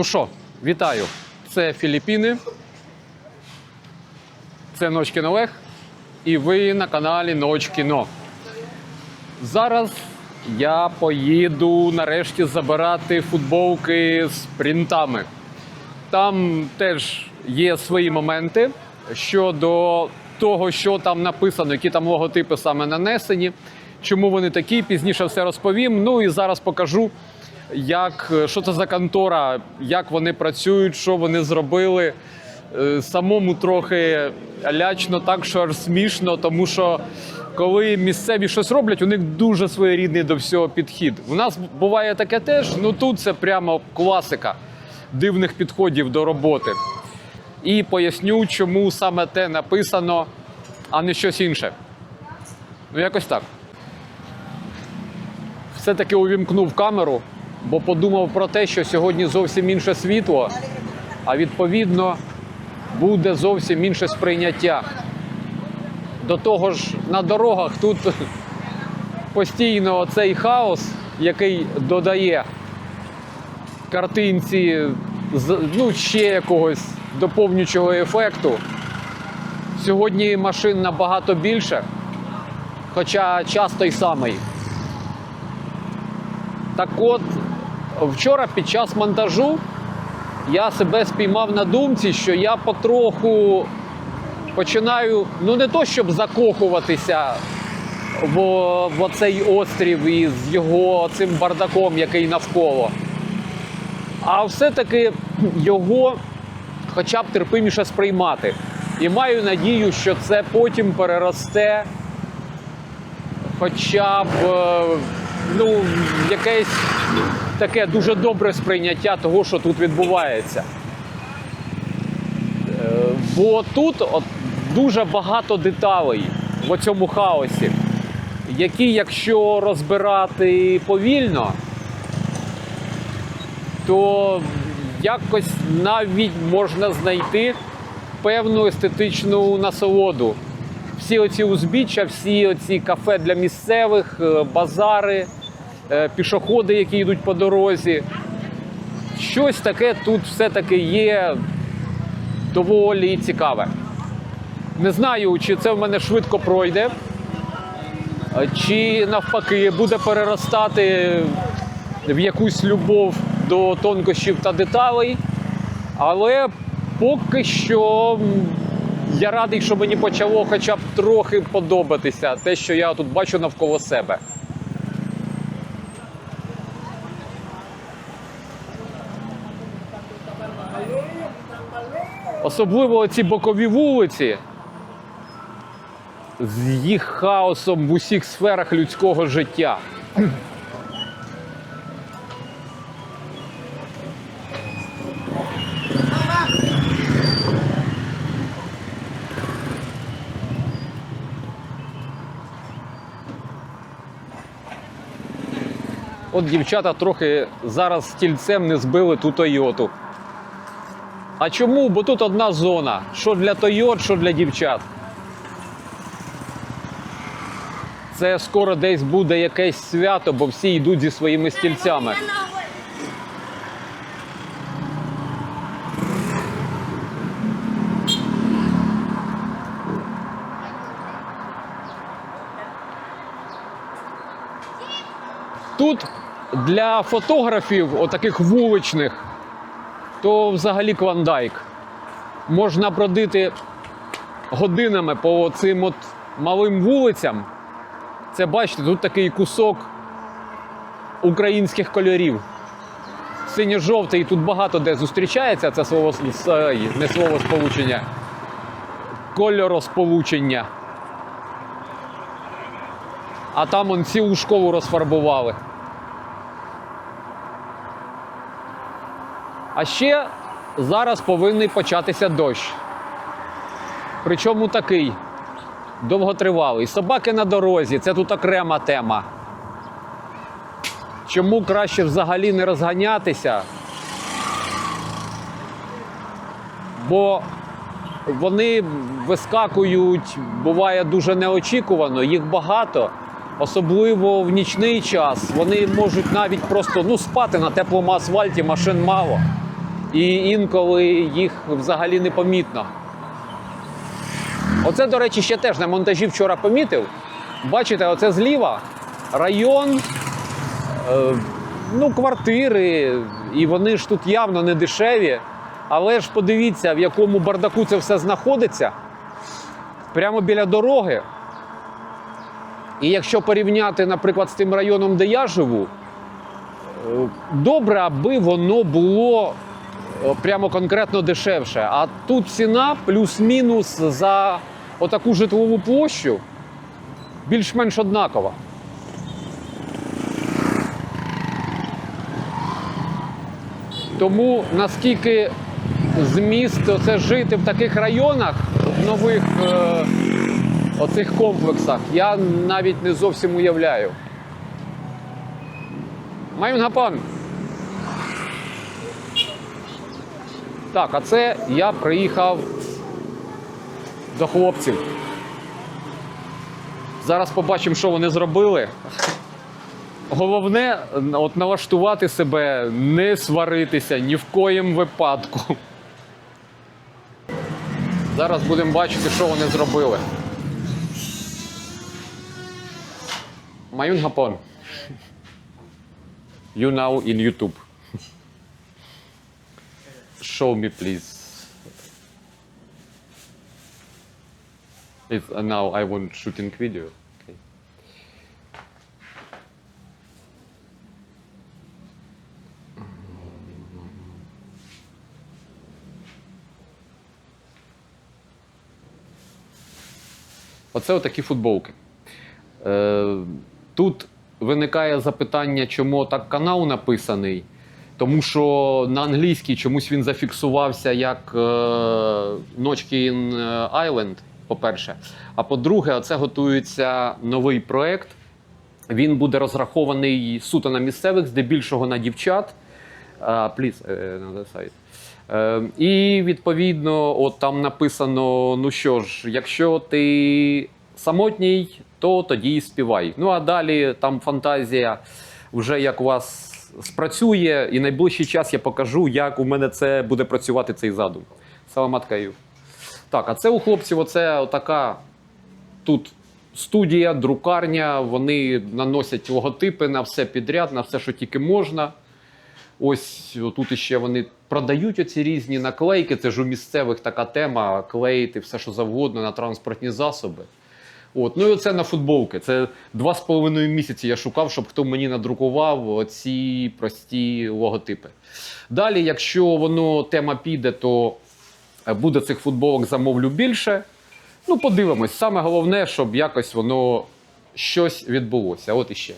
Ну що, вітаю. Це Філіппіни. Це Ночкін Олег. І ви на каналі Ноч Кіно. Зараз я поїду нарешті забирати футболки з принтами. Там теж є свої моменти щодо того, що там написано, які там логотипи саме нанесені, чому вони такі. Пізніше все розповім. Ну і зараз покажу, як, що це за контора, як вони працюють, що вони зробили. Е, Самому трохи лячно, так що аж смішно, тому що коли місцеві щось роблять, у них дуже своєрідний до всього підхід. У нас буває таке теж, ну тут це прямо класика дивних підходів до роботи. І поясню, чому саме те написано, а не щось інше. Ну, якось так. Все-таки увімкнув камеру, бо подумав про те, що сьогодні зовсім інше світло, а відповідно буде зовсім інше сприйняття. До того ж, на дорогах тут постійно цей хаос, який додає картинці ну, ще якогось доповнюючого ефекту. Сьогодні машин набагато більше, хоча час той самий. Так от, вчора під час монтажу я себе спіймав на думці, що я потроху починаю, ну не то щоб закохуватися в, в оцей острів із його цим бардаком, який навколо а все-таки його хоча б терпиміше сприймати. І маю надію, що це потім переросте хоча б е, ну, якесь таке дуже добре сприйняття того, що тут відбувається. Е, Бо тут от дуже багато деталей в цьому хаосі, які, якщо розбирати повільно, то якось навіть можна знайти певну естетичну насолоду. Всі оці узбіччя, всі оці кафе для місцевих, е, базари, пішоходи, які йдуть по дорозі. Щось таке тут все-таки є доволі цікаве. Не знаю, чи це в мене швидко пройде, е, чи навпаки буде переростати в якусь любов до тонкощів та деталей. Але поки що я радий, що мені почало хоча б трохи подобатися те, що я тут бачу навколо себе. Особливо ці бокові вулиці з їх хаосом в усіх сферах людського життя. От дівчата трохи зараз стільцем не збили ту Тойоту. А чому? Бо тут одна зона. Що для Тойот, що для дівчат. Це скоро десь буде якесь свято, бо всі йдуть зі своїми стільцями. Тут для фотографів, отаких вуличних, то взагалі клондайк. Можна бродити годинами по цим от малим вулицям. Це бачите, тут такий кусок українських кольорів. Синьо-жовтий тут багато де зустрічається це слово не слово сполучення. Кольоросполучення. А там он цілу школу розфарбували. А ще зараз повинен початися дощ. Причому такий довготривалий. Собаки на дорозі це тут окрема тема. Чому краще взагалі не розганятися? Бо вони вискакують, буває дуже неочікувано, їх багато, особливо в нічний час. Вони можуть навіть просто ну, спати на теплому асфальті, машин мало. І інколи їх взагалі не помітно. Оце, до речі, ще теж на монтажі вчора помітив. Бачите, оце зліва район, е, ну, квартири, і вони ж тут явно не дешеві. Але ж подивіться, в якому бардаку це все знаходиться. Прямо біля дороги. І якщо порівняти, наприклад, з тим районом, де я живу, е, добре, аби воно було прямо конкретно дешевше. А тут ціна плюс-мінус за отаку житлову площу більш-менш однакова. Тому наскільки зміст це жити в таких районах, в нових е, оцих комплексах, я навіть не зовсім уявляю. Маюнгапан. Так, а це я приїхав до хлопців. Зараз побачимо, що вони зробили. Головне от налаштувати себе, не сваритися ні в коїм випадку. Зараз будемо бачити, що вони зробили. Маюн Гапон. You now in YouTube. Show me, please. It's, uh, now I want shooting video. Okay. Оце отакі футболки. Е, тут виникає запитання, чому так канал написаний. Тому що на англійській чомусь він зафіксувався як е, Notchkin Island, по-перше. А по-друге, це готується новий проект. Він буде розрахований суто на місцевих, здебільшого на дівчат. Uh, please, uh, another side. Е, і відповідно, от там написано: ну що ж, якщо ти самотній, то тоді і співай. Ну а далі там фантазія вже як у вас спрацює, і найближчий час я покажу, як у мене це буде працювати цей задум. Саламат Каїв. Так, а це у хлопців оце така тут студія, друкарня. Вони наносять логотипи на все підряд, на все, що тільки можна. Ось тут іще вони продають оці різні наклейки. Це ж у місцевих така тема клеїти все, що завгодно на транспортні засоби. От. Ну і оце на футболки. Це два з половиною місяці я шукав, щоб хто мені надрукував оці прості логотипи. Далі, якщо воно тема піде, то буде цих футболок замовлю більше. Ну, подивимось. Саме головне, щоб якось воно щось відбулося. От іще.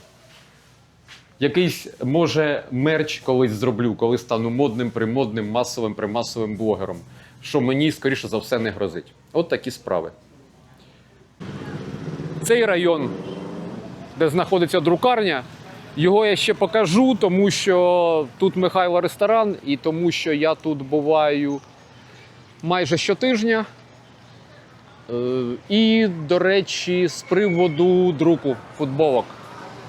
Якийсь, може, мерч колись зроблю, коли стану модним, примодним, масовим, примасовим блогером, що мені, скоріше за все, не грозить. От такі справи. Цей район, де знаходиться друкарня, його я ще покажу, тому що тут Михайло ресторан, і тому що я тут буваю майже щотижня. Е, І, до речі, з приводу друку футболок.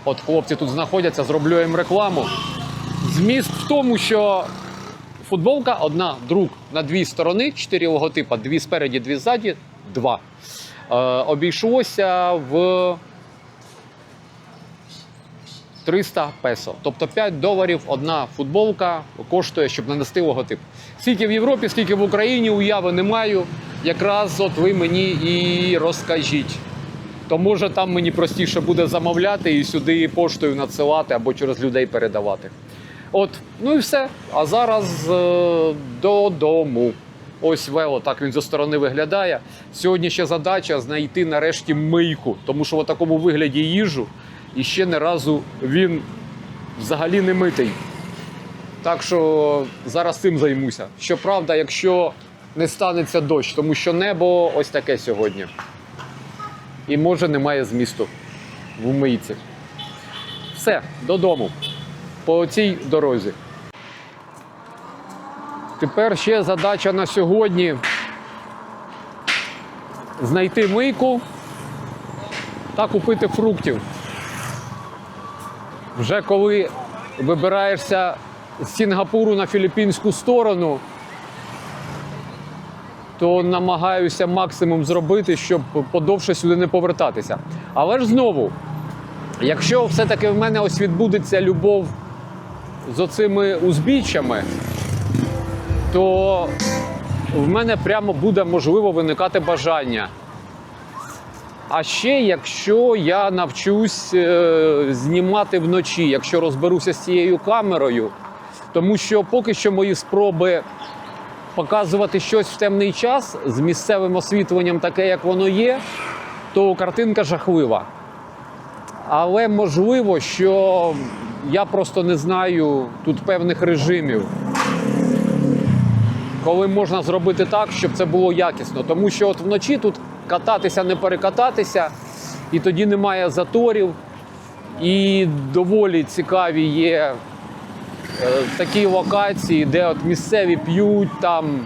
От хлопці тут знаходяться, зроблю їм рекламу. Зміст в тому, що футболка одна друк на дві сторони, чотири логотипа, дві спереді, дві ззаді, два. Е, обійшлося в 300 песо. Тобто 5 доларів одна футболка коштує, щоб нанести логотип. Скільки в Європі, скільки в Україні, уяви не маю. Якраз от ви мені і розкажіть. То може там мені простіше буде замовляти і сюди поштою надсилати або через людей передавати. От, ну і все. А зараз е, додому. Ось вело, так він зі сторони виглядає. Сьогодні ще задача знайти нарешті мийку, тому що в такому вигляді їжу і ще не разу він взагалі не митий. Так що зараз цим займуся. Щоправда, якщо не станеться дощ, тому що небо ось таке сьогодні. І може немає змісту в мийці. Все, додому. По цій дорозі. Тепер ще задача на сьогодні знайти мийку та купити фруктів. Вже коли вибираєшся з Сінгапуру на філіппінську сторону, то намагаюся максимум зробити, щоб подовше сюди не повертатися. Але ж знову, якщо все-таки в мене ось відбудеться любов з оцими узбіччями, то в мене прямо буде можливо виникати бажання. А ще якщо я навчусь е, знімати вночі, якщо розберуся з цією камерою, тому що поки що мої спроби показувати щось в темний час з місцевим освітленням, таке як воно є, то картинка жахлива. Але можливо, що я просто не знаю тут певних режимів, коли можна зробити так, щоб це було якісно. Тому що от вночі тут кататися, не перекататися, і тоді немає заторів. І доволі цікаві є е, такі локації, де от місцеві п'ють там.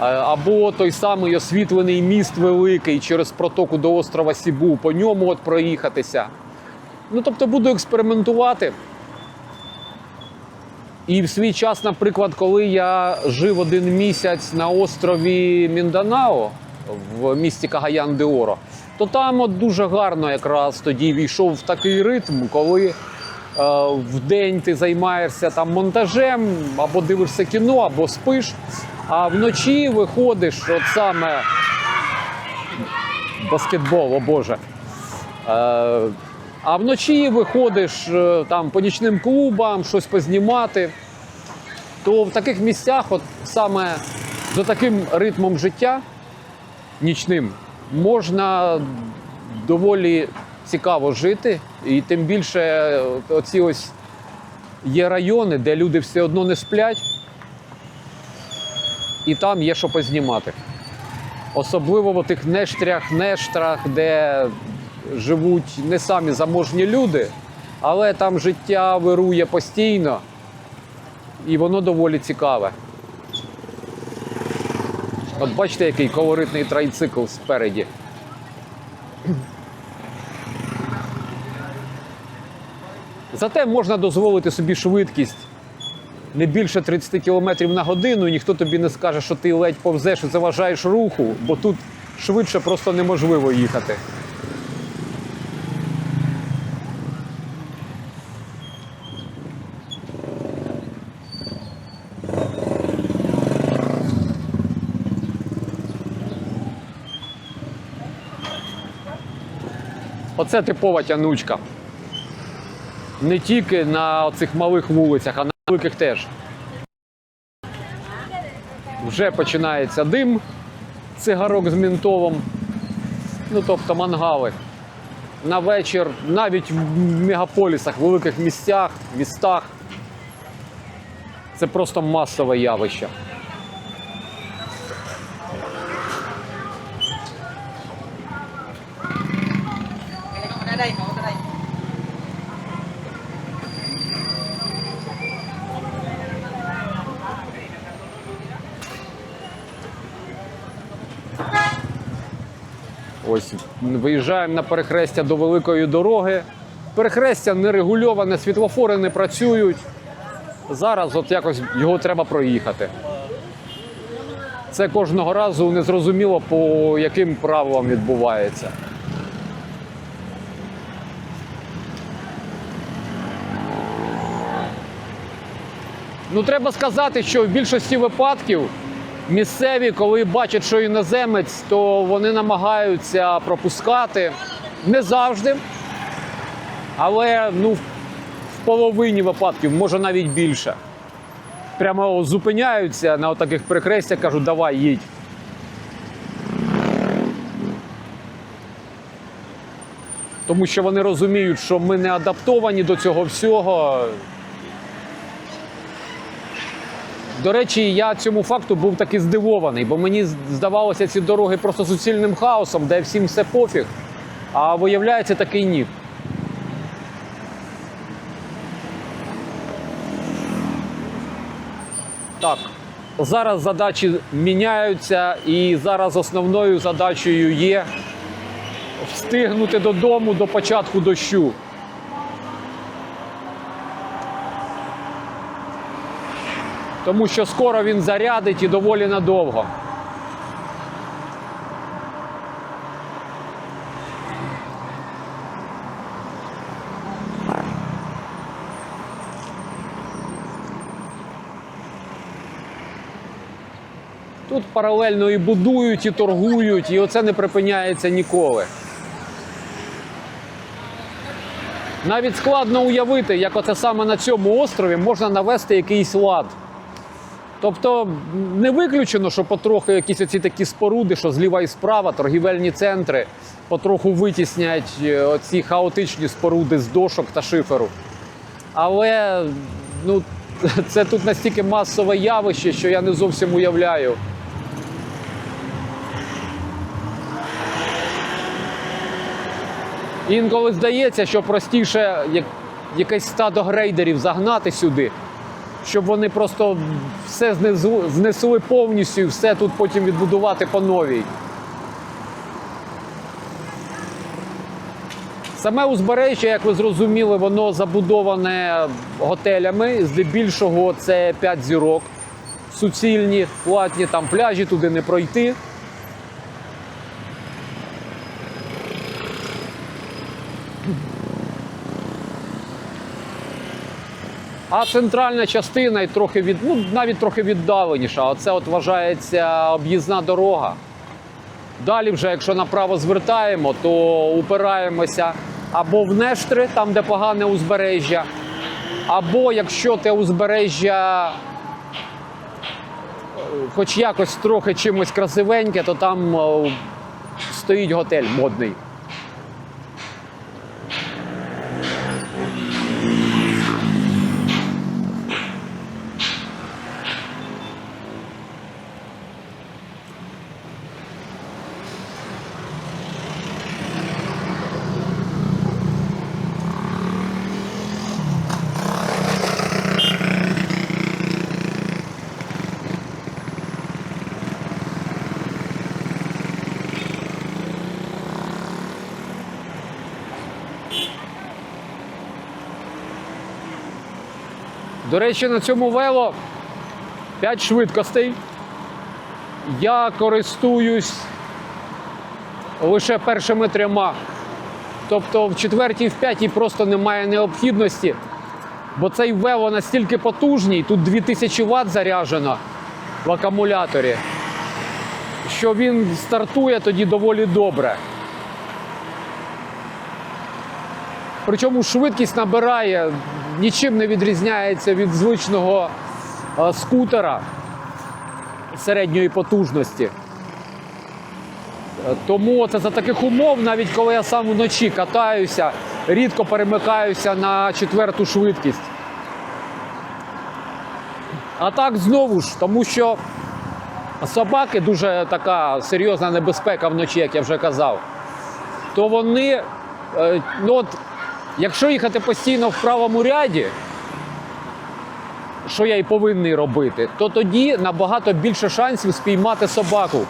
е, Або той самий освітлений міст великий через протоку до острова Сібу, по ньому от проїхатися. Ну, тобто буду експериментувати. І в свій час, наприклад, коли я жив один місяць на острові Мінданао в місті Кагаян де Оро, то там от дуже гарно якраз тоді війшов в такий ритм, коли е, в день ти займаєшся там монтажем, або дивишся кіно, або спиш, а вночі виходиш, от саме баскетбол, о Боже. Е, а вночі виходиш е, там по нічним клубам, щось познімати. То в таких місцях, от саме за таким ритмом життя нічним, можна доволі цікаво жити. І тим більше е, оці ось є райони, де люди все одно не сплять, і там є що познімати. Особливо в тих нештрях, нештрах, де живуть не самі заможні люди, але там життя вирує постійно, і воно доволі цікаве. От бачите, який колоритний трайцикл спереді. Зате можна дозволити собі швидкість не більше 30 км на годину, і ніхто тобі не скаже, що ти ледь повзеш і заважаєш руху, бо тут швидше просто неможливо їхати. Оце типова тянучка. Не тільки на цих малих вулицях, а на великих теж. Вже починається дим, цигарок з мінтовом. Ну, тобто мангали. На вечір, навіть в мегаполісах, великих місцях, містах. Це просто масове явище. Ось виїжджаємо на перехрестя до великої дороги. Перехрестя не регульоване, світлофори не працюють. Зараз от якось його треба проїхати. Це кожного разу незрозуміло, по яким правилам відбувається. Ну, треба сказати, що в більшості випадків місцеві, коли бачать, що іноземець, то вони намагаються пропускати. Не завжди. Але ну, в половині випадків, може навіть більше. Прямо зупиняються на таких перехрестях, кажуть, давай їдь. Тому що вони розуміють, що ми не адаптовані до цього всього. До речі, я цьому факту був таки здивований, бо мені здавалося ці дороги просто суцільним хаосом, де всім все пофіг. А виявляється такий ні. Так, зараз задачі міняються, і зараз основною задачею є встигнути додому до початку дощу. Тому що скоро він зарядить і доволі надовго. Тут паралельно і будують, і торгують, і оце не припиняється ніколи. Навіть складно уявити, як оце саме на цьому острові можна навести якийсь лад. Тобто не виключено, що потроху якісь оці такі споруди, що зліва і справа, торгівельні центри, потроху витіснять е, оці хаотичні споруди з дошок та шиферу. Але ну, це тут настільки масове явище, що я не зовсім уявляю. Інколи здається, що простіше як, якесь стадо грейдерів загнати сюди, щоб вони просто все знесли повністю і все тут потім відбудувати по новій. Саме узбережжя, як ви зрозуміли, воно забудоване готелями. Здебільшого це 5 зірок. Суцільні, платні, там пляжі, туди не пройти. А центральна частина і трохи від, ну, навіть трохи віддаленіша. Оце от вважається об'їзна дорога. Далі, вже, якщо направо звертаємо, то упираємося або в Нештри, там де погане узбережжя, або якщо те узбережжя е, хоч якось трохи чимось красивеньке, то там е, стоїть готель модний. До речі, на цьому вело 5 швидкостей. Я користуюсь лише першими трьома. Тобто в четвертій, в п'ятій просто немає необхідності, бо цей вело настільки потужний, тут 2000 Вт заряджено в акумуляторі, що він стартує тоді доволі добре. Причому швидкість набирає, нічим не відрізняється від звичного е, скутера середньої потужності. Е, Тому це за таких умов, навіть коли я сам вночі катаюся, рідко перемикаюся на четверту швидкість. А так знову ж, тому що собаки дуже така серйозна небезпека вночі, як я вже казав, то вони, е, ну от, якщо їхати постійно в правому ряді, що я й повинний робити, то тоді набагато більше шансів спіймати собаку.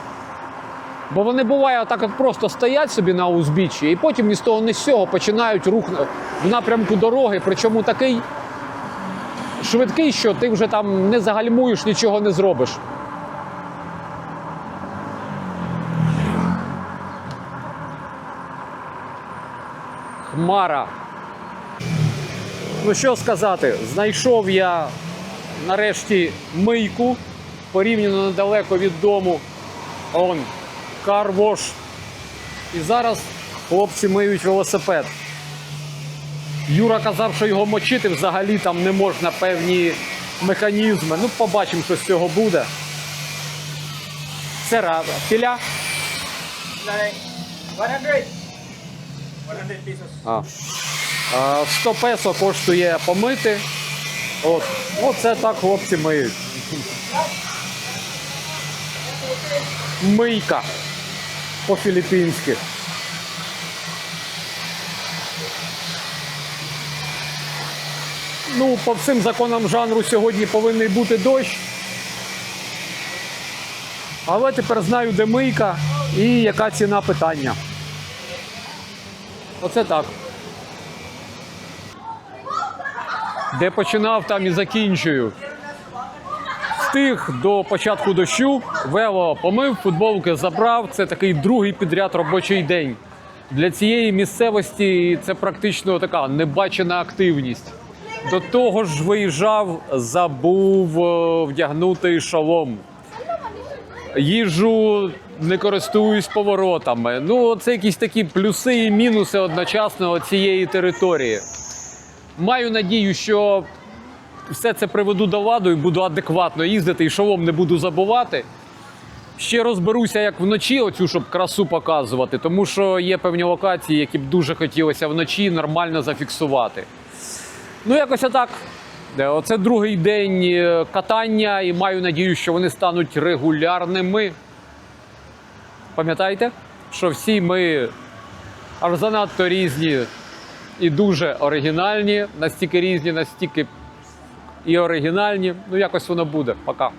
Бо вони буває отак от просто стоять собі на узбіччі, і потім ні з того, ні з цього починають рух в напрямку дороги, причому такий швидкий, що ти вже там не загальмуєш, нічого не зробиш. Хмара. Ну що сказати, знайшов я нарешті мийку порівняно недалеко від дому. Он карвош. І зараз хлопці миють велосипед. Юра казав, що його мочити взагалі там не можна певні механізми. Ну, побачимо, що з цього буде. Це рада. Філя? Like 100. 100 pesos. А. А, 100 песо коштує помити. От. Оце так хлопці миють. Мийка. По-філіппінськи. Ну, по всім законам жанру сьогодні повинен бути дощ. Але тепер знаю, де мийка і яка ціна питання. Оце так. Де починав, там і закінчую. встиг до початку дощу, вело помив, футболки забрав. Це такий другий підряд робочий день. Для цієї місцевості це практично така небачена активність. До того ж, виїжджав, забув е, вдягнути шолом. Їжу не користуюсь поворотами. Ну, це якісь такі плюси і мінуси одночасно цієї території. Маю надію, що все це приведу до ладу і буду адекватно їздити, і шолом не буду забувати. Ще розберуся, як вночі оцю, щоб красу показувати, тому що є певні локації, які б дуже хотілося вночі нормально зафіксувати. Ну, якось отак. Е, Оце другий день е, катання, і маю надію, що вони стануть регулярними. Пам'ятайте, що всі ми аж занадто різні і дуже оригінальні, настільки різні, настільки і оригінальні. Ну, якось воно буде. Пока.